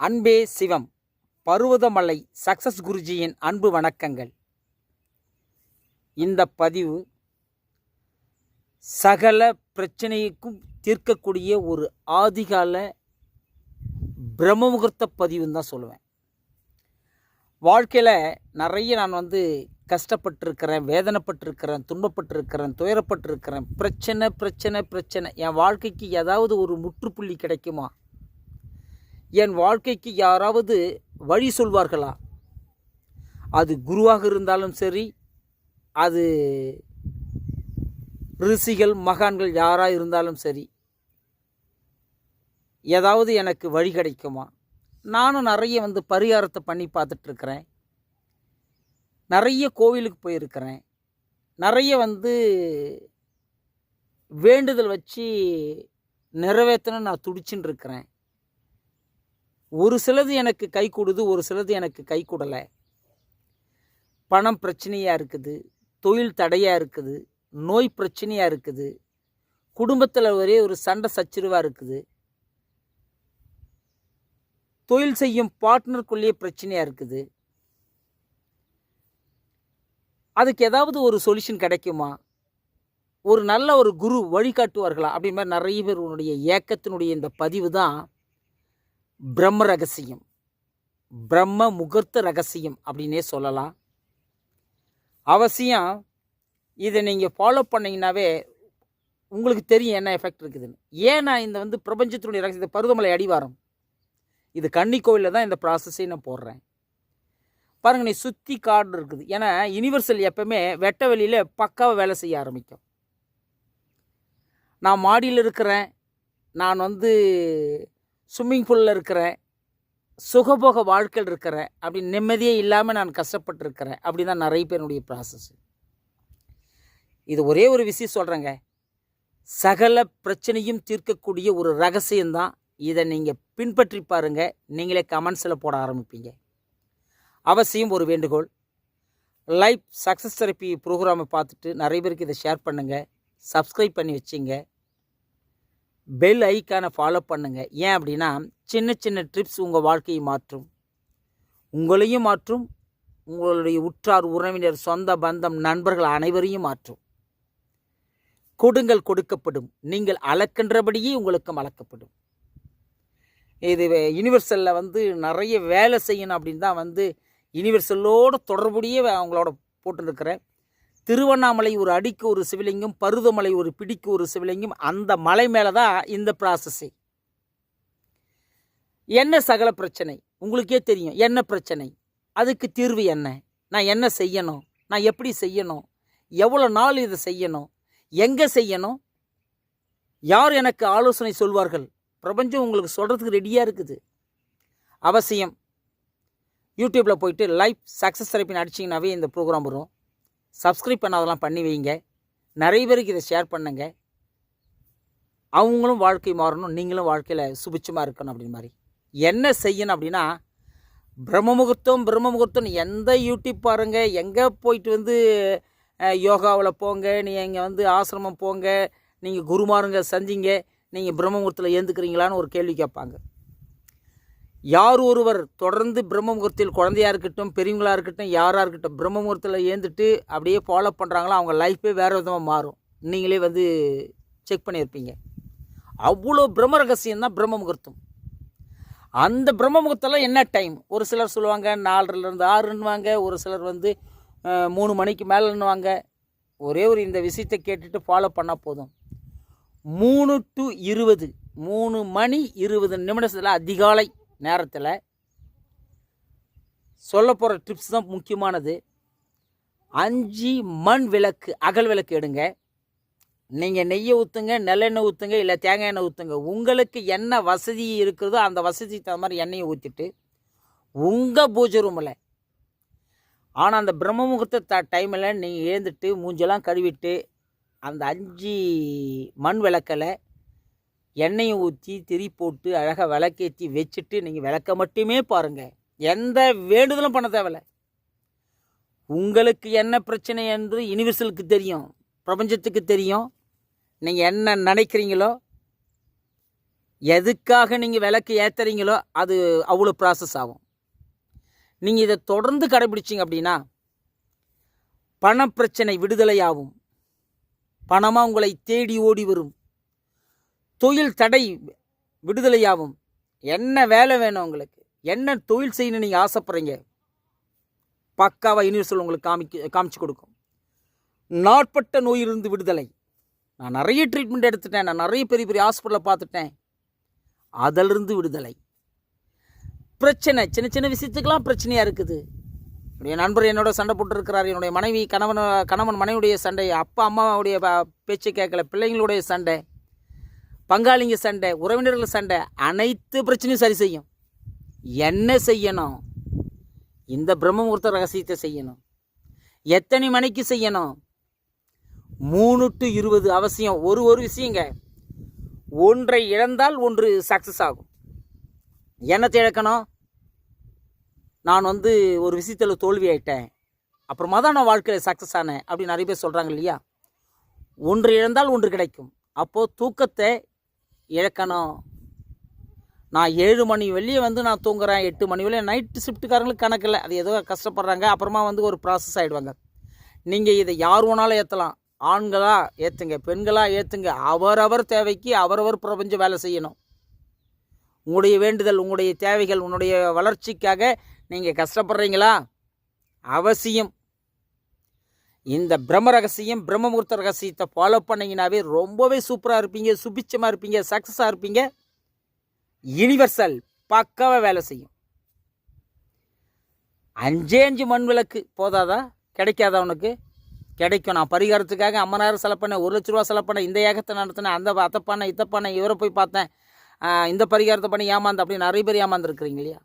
அன்பே சிவம் பருவதமலை சக்சஸ் குருஜியின் அன்பு வணக்கங்கள். இந்த பதிவு சகல பிரச்சனைக்கும் தீர்க்கக்கூடிய ஒரு ஆதிகால பிரம்ம முகூர்த்த பதிவுன்னு தான் சொல்லுவேன். வாழ்க்கையில் நிறைய நான் வந்து கஷ்டப்பட்டிருக்கிறேன் வேதனைப்பட்டிருக்கிறேன் துன்பப்பட்டிருக்கிறேன் துயரப்பட்டிருக்கிறேன். பிரச்சனை பிரச்சனை பிரச்சனை. என் வாழ்க்கைக்கு ஏதாவது ஒரு முற்றுப்புள்ளி கிடைக்குமா? என் வாழ்க்கைக்கு யாராவது வழி சொல்வார்களா? அது குருவாக இருந்தாலும் சரி அது ரிஷிகள் மகான்கள் யாராக இருந்தாலும் சரி ஏதாவது எனக்கு வழி கிடைக்குமா? நானும் நிறைய வந்து பரிகாரத்தை பண்ணி பார்த்துட்ருக்குறேன். நிறைய கோவிலுக்கு போயிருக்கிறேன். நிறைய வந்து வேண்டுதல் வச்சு நிறைவேற்றணும்னு நான் துடிச்சுட்டு இருக்கிறேன் ஒரு சிலது எனக்கு கை கொடுது ஒரு சிலது எனக்கு கை கொடுலை. பணம் பிரச்சனையாக இருக்குது தொழில் தடையாக இருக்குது நோய் பிரச்சனையாக இருக்குது குடும்பத்தில் ஒரே ஒரு சண்டை சச்சரவாக இருக்குது. தொழில் செய்யும் பார்ட்னருக்குள்ளேயே பிரச்சனையாக இருக்குது. அதுக்கு ஏதாவது ஒரு சொல்யூஷன் கிடைக்குமா? ஒரு நல்ல ஒரு குரு வழிகாட்டுவார்களா? அப்படி மாதிரி நிறைய பேர் உன்னுடைய ஏக்கத்தினுடைய இந்த பதிவு தான். பிரம்ம ரகசியம். பிரம்ம முகூர்த்த ரகசியம் அப்படின்னே சொல்லலாம். அவசியம் இதை நீங்கள் ஃபாலோ பண்ணிங்கனாவே உங்களுக்கு தெரியும் என்ன எஃபெக்ட் இருக்குதுன்னு. ஏன் நான் இந்த வந்து பிரபஞ்சத்தினுடைய ரகசியத்தை பருவமலை அடிவாரம். இது கன்னி கோவிலில் தான் இந்த ப்ராசஸையும் நான் போடுறேன். பாருங்கள் நீ சுற்றி காடு இருக்குது. ஏன்னா யூனிவர்சல் எப்பவுமே வெட்ட வெளியில் பக்காவாக வேலை செய்ய ஆரம்பிக்கும். நான் மாடியில் இருக்கிறேன். நான் வந்து ஸ்விம்மிங் பூலில் இருக்கிறேன். சுகபோக வாழ்க்கையில் இருக்கிறேன். அப்படி நிம்மதியே இல்லாமல் நான் கஷ்டப்பட்டுருக்கிறேன். அப்படி தான் நிறைய பேருடைய ப்ராசஸ் இது ஒரே ஒரு விஷயம் சொல்கிறேங்க சகல பிரச்சனையும் தீர்க்கக்கூடிய ஒரு ரகசியம்தான் இதை நீங்கள் பின்பற்றி பாருங்கள் நீங்களே கமெண்ட்ஸில் போட ஆரம்பிப்பீங்க. அவசியம் ஒரு வேண்டுகோள். லைஃப் சக்ஸஸ் தெரப்பி ப்ரோக்ராமை பார்த்துட்டு நிறைய பேருக்கு இதை ஷேர் பண்ணுங்கள் சப்ஸ்கிரைப் பண்ணி வச்சிங்க. பெல் ஐக்கானை ஃபாலோ பண்ணுங்கள் ஏன் அப்படின்னா சின்ன சின்ன ட்ரிப்ஸ் உங்கள் வாழ்க்கையை மாற்றும். உங்களையும் மாற்றும். உங்களுடைய உற்றார் உறவினர் சொந்த பந்தம் நண்பர்கள் அனைவரையும் மாற்றும். கொடுங்கள் கொடுக்கப்படும். நீங்கள் அளக்கின்றபடியே உங்களுக்கும் அளக்கப்படும். இது யூனிவர்சலில் வந்து நிறைய வேலை செய்யணும் அப்படின்னு தான் வந்து யூனிவர்சலோடு தொடர்புடைய அவங்களோட போட்டுருக்கிறேன். திருவண்ணாமலை ஒரு அடிக்கு ஒரு சிவலிங்கம் பருவமலை ஒரு பிடிக்கு ஒரு சிவலிங்கம் அந்த மலை மேலே தான் இந்த ப்ராசஸ்ஸே என்ன சகல பிரச்சனை? உங்களுக்கே தெரியும் என்ன பிரச்சனை? அதுக்கு தீர்வு என்ன? நான் என்ன செய்யணும்? நான் எப்படி செய்யணும்? எவ்வளோ நாள் இதை செய்யணும்? எங்கே செய்யணும்? யார் எனக்கு ஆலோசனை சொல்வார்கள்? பிரபஞ்சம் உங்களுக்கு சொல்கிறதுக்கு ரெடியாக இருக்குது. அவசியம். யூடியூப்பில் போயிட்டு லைஃப் சக்ஸஸ் தெரப்பின்னு அடிச்சிங்கனாவே இந்த ப்ரோக்ராம் வரும். சப்ஸ்கிரைப் பண்ணாதெல்லாம் பண்ணி வைங்க. நிறைய பேருக்கு இதை ஷேர் பண்ணுங்க. அவங்களும் வாழ்க்கை மாறணும். நீங்களும் வாழ்க்கையில் சுபிச்சமாக இருக்கணும் அப்படின்னு மாதிரி. என்ன செய்யணும் அப்படின்னா பிரம்ம முகூர்த்தம் பிரம்ம முகூர்த்தம் எந்த யூடியூப் பாருங்கள் எங்கே போயிட்டு வந்து யோகாவில் போங்க. நீங்கள் வந்து ஆசிரமம் போங்க. நீங்கள் குருமாருங்க செஞ்சீங்க நீங்கள் பிரம்ம முகூர்த்தத்தில் ஏந்துக்கிறீங்களான்னு ஒரு கேள்வி கேட்பாங்க. யார் ஒருவர் தொடர்ந்து பிரம்ம முகூர்த்தத்தில் குழந்தையாக இருக்கட்டும் பெரியவங்களாக இருக்கட்டும் யாராக இருக்கட்டும் பிரம்ம முகூர்த்தத்தில் ஏந்துட்டு அப்படியே ஃபாலோ பண்ணுறாங்களோ அவங்க லைஃப்பே வேறு விதமாக மாறும். நீங்களே வந்து செக் பண்ணியிருப்பீங்க. அவ்வளோ பிரம்ம ரகசியம் தான் பிரம்ம முகூர்த்தம் அந்த பிரம்ம முகூர்த்தம்லாம் என்ன டைம் ஒரு சிலர் சொல்லுவாங்க நாலரைலேருந்து ஆறுன்னுவாங்க ஒரு சிலர் வந்து மூணு மணிக்கு மேலேன்னுவாங்க. ஒரே ஒரு இந்த விஷயத்தை கேட்டுட்டு ஃபாலோ பண்ணால் போதும். மூணு டு இருபது மூணு மணி இருபது நிமிடத்தில் அதிகாலை நேரத்தில் சொல்ல போகிற டிப்ஸ் தான் முக்கியமானது. அஞ்சு மண் விளக்கு அகல் விளக்கு எடுங்க. நீங்கள் நெய்யை ஊற்றுங்க நல்லெண்ணெய் ஊற்றுங்க இல்லை தேங்காய் எண்ணெய் ஊற்றுங்க உங்களுக்கு என்ன வசதி இருக்கிறதோ அந்த வசதிக்கு தகுந்த மாதிரி எண்ணெயை ஊற்றிட்டு உங்கள் பூஜை ரூமில் ஆனால் அந்த பிரம்ம முகூர்த்த த டைமில் நீங்கள் எழுந்துட்டு மூஞ்செல்லாம் கழுவிட்டு அந்த அஞ்சு மண் விளக்கலை எண்ணெயை ஊற்றி திரி போட்டு அழகாக விளக்கேற்றி வச்சுட்டு நீங்கள் விளக்க மட்டுமே பாருங்கள் எந்த வேண்டுதலும் பண்ண தேவையில்ல. உங்களுக்கு என்ன பிரச்சனை என்று யூனிவர்சலுக்கு தெரியும். பிரபஞ்சத்துக்கு தெரியும். நீங்கள் என்ன நினைக்கிறீங்களோ எதுக்காக நீங்கள் விளக்கு ஏற்றுறீங்களோ அது அவ்வளோ ப்ராசஸ் ஆகும். நீங்கள் இதை தொடர்ந்து கடைபிடிச்சிங்க அப்படின்னா பணப்பிரச்சனை விடுதலையாகும். பணமாக உங்களை தேடி ஓடி வரும். தொழில் தடை விடுதலையாகும். என்ன வேலை வேணும் உங்களுக்கு? என்ன தொழில் செய்யணும் நீங்கள் ஆசைப்படுறீங்க? பக்காவாக யூனிவர்சல் உங்களுக்கு காமிக்க காமிச்சு கொடுக்கும். நாட்பட்ட நோயிலிருந்து விடுதலை. நான் நிறைய ட்ரீட்மெண்ட் எடுத்துட்டேன். நான் நிறைய பெரிய பெரிய ஹாஸ்பிட்டலில் பார்த்துட்டேன். அதிலிருந்து விடுதலை. பிரச்சனை சின்ன சின்ன விஷயத்துக்கெல்லாம் பிரச்சனையாக இருக்குது. என்னுடைய நண்பர் என்னோட சண்டை போட்டுருக்கிறார். என்னுடைய மனைவி கணவன் கணவன் மனைவியுடைய சண்டை அப்பா அம்மாவுடைய பேச்சை கேட்கல பிள்ளைங்களுடைய சண்டை. பங்காளிங்க சண்டை உறவினர்கள் சண்டை அனைத்து பிரச்சனையும் சரி செய்யும். என்ன செய்யணும்? இந்த பிரம்மமுகூர்த்த ரகசியத்தை செய்யணும். எத்தனை மணிக்கு செய்யணும்? மூணு டு இருபது அவசியம். ஒரு ஒரு விஷயங்க. ஒன்றை இழந்தால் ஒன்று சக்ஸஸ் ஆகும். என்னத்தை இழக்கணும்? நான் வந்து ஒரு விஷயத்தில் தோல்வி ஆயிட்டேன். அப்புறமா தான் நான் வாழ்க்கையில் சக்ஸஸ் ஆனேன். அப்படின்னு நிறைய பேர் சொல்கிறாங்க இல்லையா? ஒன்று இழந்தால் ஒன்று கிடைக்கும். அப்போது தூக்கத்தை இழக்கணும். நான் ஏழு மணி வெளியே வந்து நான் தூங்குறேன் எட்டு மணி வெளியே நைட்டு ஷிஃப்ட்டுக்காரங்களுக்கு கணக்கில் அது ஏதோ கஷ்டப்படுறாங்க. அப்புறமா வந்து ஒரு ப்ராசஸ் ஆகிடுவாங்க நீங்கள் இதை யார் வேணாலும் ஏற்றலாம் ஆண்களாக ஏற்றுங்க பெண்களாக ஏற்றுங்க அவரவர் தேவைக்கு அவரவர் பிரபஞ்சம் வேலை செய்யணும். உங்களுடைய வேண்டுதல் உங்களுடைய தேவைகள் உன்னுடைய வளர்ச்சிக்காக நீங்கள் கஷ்டப்படுறீங்களா? அவசியம். இந்த பிரம்ம ரகசியம் பிரம்மமூர்த்த ரகசியத்தை ஃபாலோ பண்ணிங்கனாவே ரொம்பவே சூப்பராக இருப்பீங்க சுபிச்சமாக இருப்பீங்க சக்ஸஸாக இருப்பீங்க. யுனிவர்சல் பக்காவாக வேலை செய்யும். அஞ்சே அஞ்சு மண் விளக்கு போதாதா? கிடைக்காதா உனக்கு? கிடைக்கும். நான் பரிகாரத்துக்காக ஐம்பதாயிரம் செலவு பண்ணேன் ஒரு லட்ச ரூபா செலவு பண்ணேன் இந்த ஏகத்தை நடத்தினேன் அந்த அதை பண்ணேன் இதை பண்ணேன் இவரை போய் பார்த்தேன் இந்த பரிகாரத்தை பண்ணி ஏமாந்து அப்படின்னு நிறைய பேர் ஏமாந்துருக்குறீங்க இல்லையா?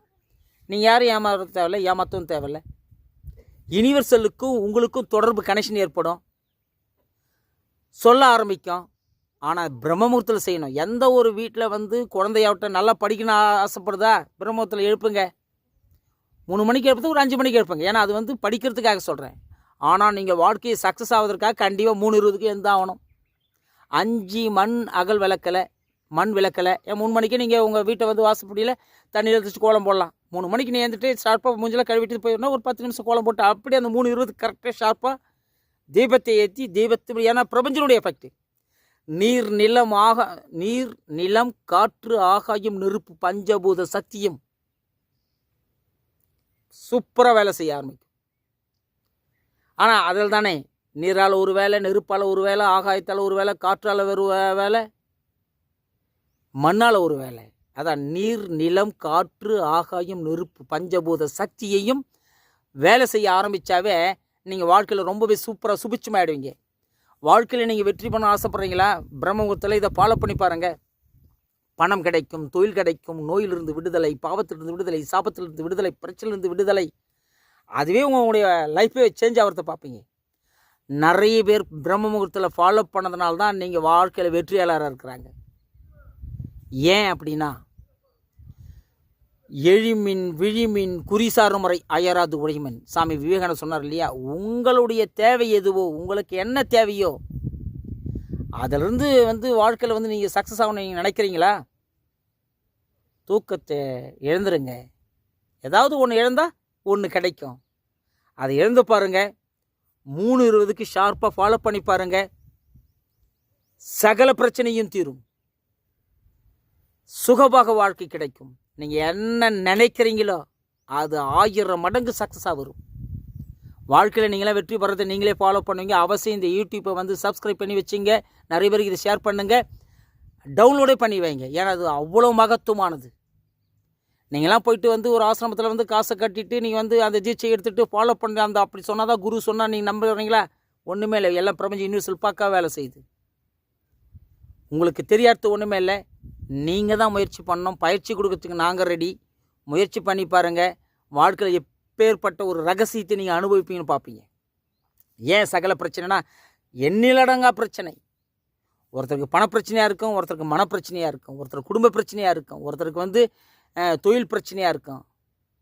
நீங்கள் யாரும் ஏமாற தேவையில்ல ஏமாற்றவும் தேவையில்ல. யுனிவர்சலுக்கும் உங்களுக்கும் தொடர்பு கனெக்ஷன் ஏற்படும். சொல்ல ஆரம்பிக்கும். ஆனால் பிரம்மமுகூர்த்தத்தில் செய்யணும். எந்த ஒரு வீட்டில் வந்து குழந்தையாவட்டும் நல்லா படிக்கணும் ஆசைப்படுதா? பிரம்மமுகூர்த்தத்தில் எழுப்புங்க. மூணு மணிக்கு எழுப்புறது ஒரு அஞ்சு மணிக்கு எழுப்புங்க. ஏன்னா அது வந்து படிக்கிறதுக்காக சொல்கிறேன் ஆனால் நீங்கள் வாழ்க்கையை சக்ஸஸ் ஆவதற்காக கண்டிப்பாக மூணு இருபதுக்கு எந்த ஆகணும் அஞ்சு மண் அகல் விளக்கலை. மண் விளக்கலை. ஏன் மூணு மணிக்கு நீங்கள் உங்கள் வீட்டை வந்து வாசப்படியில் தண்ணியில் எடுத்துட்டு கோலம் போடலாம். மூணு மணிக்கு நீ எழுந்துட்டு ஷார்ப்பாக மூஞ்சில் கழுவிட்டு போயிடணும் ஒரு பத்து நிமிஷம் கோலம் போட்டு அப்படியே அந்த மூணு இருபது கரெக்டாக ஷார்ப்பாக தீபத்தை ஏற்றி தீபத்து ஏன்னா பிரபஞ்சனுடைய எஃபெக்ட் நீர் நிலம் ஆக நீர் நிலம் காற்று ஆகாயம் நெருப்பு பஞ்சபூத சக்தியும் சூப்பராக வேலை செய்ய ஆரம்பிக்கும். ஆனால் அதில் தானே நீரால் ஒரு வேலை நெருப்பால் ஒரு வேலை ஆகாயத்தால் ஒரு வேலை காற்றால் ஒரு வேலை மண்ணால் ஒரு வேலை. அதான் நீர் நிலம் காற்று ஆகாயம் நெருப்பு பஞ்சபூத சக்தியையும் வேலை செய்ய ஆரம்பித்தாவே நீங்கள் வாழ்க்கையில் ரொம்பவே சூப்பராக சுபிச்சமாயிடுவீங்க வாழ்க்கையில் நீங்கள் வெற்றி பண்ண ஆசைப்பட்றீங்களா? பிரம்மகுத்தில் இதை ஃபாலோ பண்ணி பாருங்கள் பணம் கிடைக்கும் தொழில் கிடைக்கும் நோயிலிருந்து விடுதலை பாவத்திலிருந்து விடுதலை சாபத்திலிருந்து விடுதலை பிரச்சனையிலிருந்து விடுதலை. அதுவே உங்களுடைய லைஃபே சேஞ்ச் ஆகிறத பார்ப்பீங்க. நிறைய பேர் பிரம்ம முகூர்த்தத்தில் ஃபாலோ பண்ணதுனால தான் நீங்கள் வாழ்க்கையில் வெற்றியாளராக இருக்கிறாங்க. ஏன் அப்படின்னா எழிமின் விழிமின் குறிசார் முறை அயராது உழைமின் சாமி விவேகானந்தர் சொன்னார் இல்லையா உங்களுடைய தேவை எதுவோ உங்களுக்கு என்ன தேவையோ அதிலிருந்து வந்து வாழ்க்கையில் வந்து நீங்கள் சக்ஸஸ் ஆகணும் நீங்கள் நினைக்கிறீங்களா? தூக்கத்தை இழந்துருங்க ஏதாவது ஒன்று இழந்தால் ஒன்று கிடைக்கும். அதை இழந்து பாருங்கள் மூணு இருபதுக்கு ஷார்ப்பாக ஃபாலோ பண்ணி பாருங்கள் சகல பிரச்சனையும் தீரும். சுகபாக வாழ்க்கை கிடைக்கும். நீங்கள் என்ன நினைக்கிறீங்களோ அது ஆயிரம் மடங்கு சக்ஸஸாக வரும். வாழ்க்கையில் நீங்களே வெற்றி பெறதை நீங்களே ஃபாலோ பண்ணுவீங்க. அவசியம் இந்த யூடியூப்பை வந்து சப்ஸ்கிரைப் பண்ணி வச்சுங்க. நிறைய பேருக்கு இதை ஷேர் பண்ணுங்கள் டவுன்லோடே பண்ணி வைங்க. ஏன்னா அது அவ்வளோ மகத்துவமானது. நீங்களாம் போயிட்டு வந்து ஒரு ஆசிரமத்தில் வந்து காசை கட்டிட்டு நீங்கள் வந்து அந்த தீட்சை எடுத்துகிட்டு ஃபாலோ பண்ண அந்த அப்படி சொன்னால் தான் குரு சொன்னால் நீங்கள் நம்புறீங்களா ஒன்றுமே இல்லை. எல்லாம் பிரபஞ்ச யூனிவர்சல் பார்க்க வேலை செய்யுது. உங்களுக்கு தெரியாதது ஒன்றுமே இல்லை. நீங்கள் தான் முயற்சி பண்ணோம் பயிற்சி கொடுக்கறதுக்கு நாங்கள் ரெடி முயற்சி பண்ணி பாருங்கள் வாழ்க்கையில் எப்பேற்பட்ட ஒரு ரகசியத்தை நீங்கள் அனுபவிப்பீங்கன்னு பார்ப்பீங்க. ஏன் சகல பிரச்சனைனா எண்ணிலடங்கா பிரச்சனை. ஒருத்தருக்கு பணப்பிரச்சனையாக இருக்கும் ஒருத்தருக்கு மனப்பிரச்சனையாக இருக்கும் ஒருத்தர் குடும்ப பிரச்சனையாக இருக்கும் ஒருத்தருக்கு வந்து தொழில் பிரச்சனையாக இருக்கும்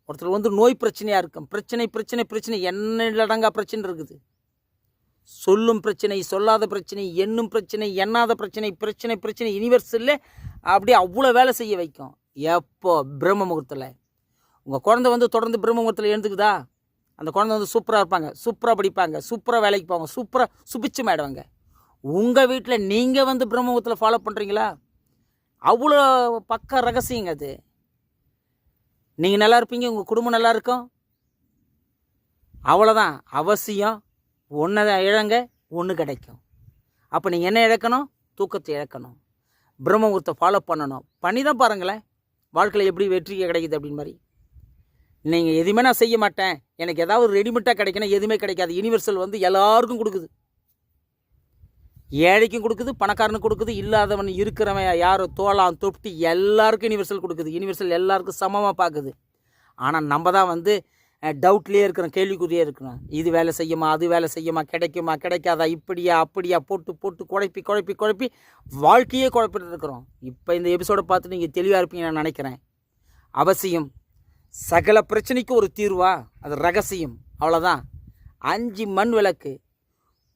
ஒருத்தருக்கு வந்து நோய் பிரச்சனையாக இருக்கும் பிரச்சனை பிரச்சனை பிரச்சனை எண்ணிலடங்கா பிரச்சனை இருக்குது. சொல்லும் பிரச்சனை சொல்லாத பிரச்சனை எண்ணும் பிரச்சனை எண்ணாத பிரச்சனை பிரச்சனை பிரச்சனை யூனிவர்சல்ல அப்படியே அவ்வளோ வேலை செய்ய வைக்கும். எப்போ? பிரம்ம முகூர்த்தத்தில். உங்கள் குழந்தை வந்து தொடர்ந்து பிரம்ம முகூர்த்தத்தில் எழுந்துக்குதா? அந்த குழந்தை வந்து சூப்பராக இருப்பாங்க. சூப்பராக படிப்பாங்க. சூப்பராக வேலைக்கு போவாங்க. சூப்பராக சுபிச்சம் ஆகிடுவாங்க உங்கள் வீட்டில் நீங்கள் வந்து பிரம்ம முகூர்த்தத்தில் ஃபாலோ பண்ணுறீங்களா அவ்வளோ பக்க ரகசியங்க அது. நீங்கள் நல்லா இருப்பீங்க. உங்கள் குடும்பம் நல்லா இருக்கும். அவ்வளோதான் அவசியம் ஒன்றை இழங்க ஒன்று கிடைக்கும். அப்போ நீங்கள் என்ன இழக்கணும்? தூக்கத்தை இழக்கணும். பிரம்மமுகூர்த்தை ஃபாலோ பண்ணணும். பண்ணி தான் பாருங்களேன். வாழ்க்கையில் எப்படி வெற்றி கிடைக்குது அப்படின்னு மாதிரி. நீங்கள் எதுவுமே நான் செய்ய மாட்டேன். எனக்கு ஏதாவது ரெடிமேட்டாக கிடைக்கணும் எதுவுமே கிடைக்காது. யூனிவர்சல் வந்து எல்லாருக்கும் கொடுக்குது. ஏழைக்கும் கொடுக்குது பணக்காரனுக்கு கொடுக்குது இல்லாதவன் இருக்கிறவன் யார்? தோலாம் தொப்டி எல்லாருக்கும் யூனிவர்சல் கொடுக்குது. யூனிவர்சல் எல்லாருக்கும் சமமாக பார்க்குது. ஆனால் நம்ம தான் வந்து டவுட்லேயே இருக்கிறோம் கேள்விக்குறியே இருக்கிறோம் இது வேலை செய்யுமா அது வேலை செய்யுமா கிடைக்குமா கிடைக்காதா இப்படியா அப்படியா போட்டு போட்டு குழப்பி குழப்பி குழப்பி வாழ்க்கையே குழப்பிட்டு இருக்கிறோம். இப்போ இந்த எபிசோடை பார்த்து நீங்கள் தெளிவாக இருப்பீங்க நான் நினைக்கிறேன். அவசியம் சகல பிரச்சனைக்கு ஒரு தீர்வா அது ரகசியம். அவ்வளோதான் அஞ்சு மண் விளக்கு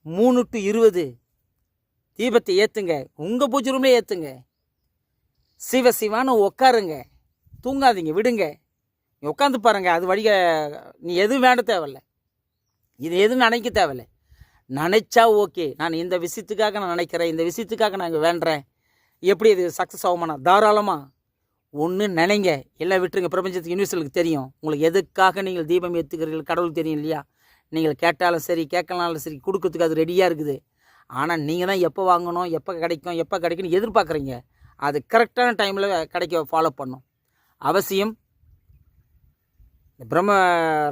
மூணு டு இருபது. தீபத்தை ஏற்றுங்க உங்கள் பூஜை ரூம்லேயே ஏற்றுங்க சிவ சிவான்னு உட்காருங்க. தூங்காதீங்க விடுங்க. நீ உட்காந்து பாருங்க அது வழிக நீ எதுவும் வேண்ட தேவையில்ல. இது எதுவும் நினைக்க தேவையில்லை. நினைச்சா ஓகே நான் இந்த விஷயத்துக்காக நான் நினைக்கிறேன் இந்த விஷயத்துக்காக நான் இங்க வேண்டுறேன். எப்படி இது சக்ஸஸ் ஆகுமாண்ணா? தாராளமாக ஒன்று நினைங்க. எல்லாம் விட்டுருங்க. பிரபஞ்சத்துக்கு யூனிவர்சலுக்கு தெரியும். உங்களுக்கு எதுக்காக நீங்கள் தீபம் ஏற்றுக்கிறீர்கள் கடவுளுக்கு தெரியும் இல்லையா? நீங்கள் கேட்டாலும் சரி கேட்கலனாலும் சரி கொடுக்கறதுக்கு அது ரெடியாக இருக்குது. ஆனால் நீங்கள் தான் எப்போ வாங்கணும் எப்போ கிடைக்கும் எப்போ கிடைக்கும்னு எதிர்பார்க்குறீங்க. அது கரெக்டான டைமில் கிடைக்க ஃபாலோ பண்ணும். அவசியம் பிரம்ம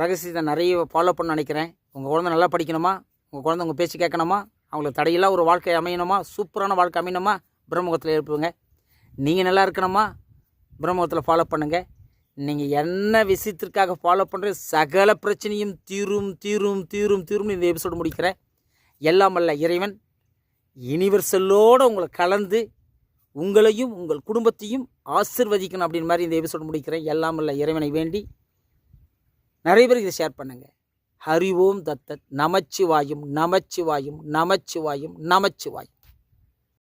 ரகசியத்தை நிறைய ஃபாலோ பண்ண நினைக்கிறேன். உங்கள் குழந்தை நல்லா படிக்கணுமா? உங்கள் குழந்தை உங்கள் பேச்சு கேட்கணுமா? அவங்களுக்கு தடையெல்லாம் ஒரு வாழ்க்கை அமையணுமா? சூப்பரான வாழ்க்கை அமையணுமா? பிரம்மகத்தில் இருப்புங்க நீங்கள் நல்லா இருக்கணுமா? பிரம்மகத்தில் ஃபாலோ பண்ணுங்கள் நீங்கள் என்ன விஷயத்திற்காக ஃபாலோ பண்ணுற சகல பிரச்சனையும் தீரும் தீரும் தீரும் தீரும் இந்த எபிசோடு முடிக்கிறேன். எல்லாம் அல்ல இறைவன் யூனிவர்சலோடு உங்களை கலந்து உங்களையும் உங்கள் குடும்பத்தையும் ஆசிர்வதிக்கணும் அப்படின் மாதிரி இந்த எபிசோடு முடிக்கிறேன். எல்லாம் அல்ல இறைவனை வேண்டி நிறைய பேருக்கு இதை ஷேர் பண்ணுங்கள் ஹரி ஓம் தத்தத் நமச்சிவாயும் நமச்சிவாயும் நமச்சிவாயும் நமச்சிவாயும்.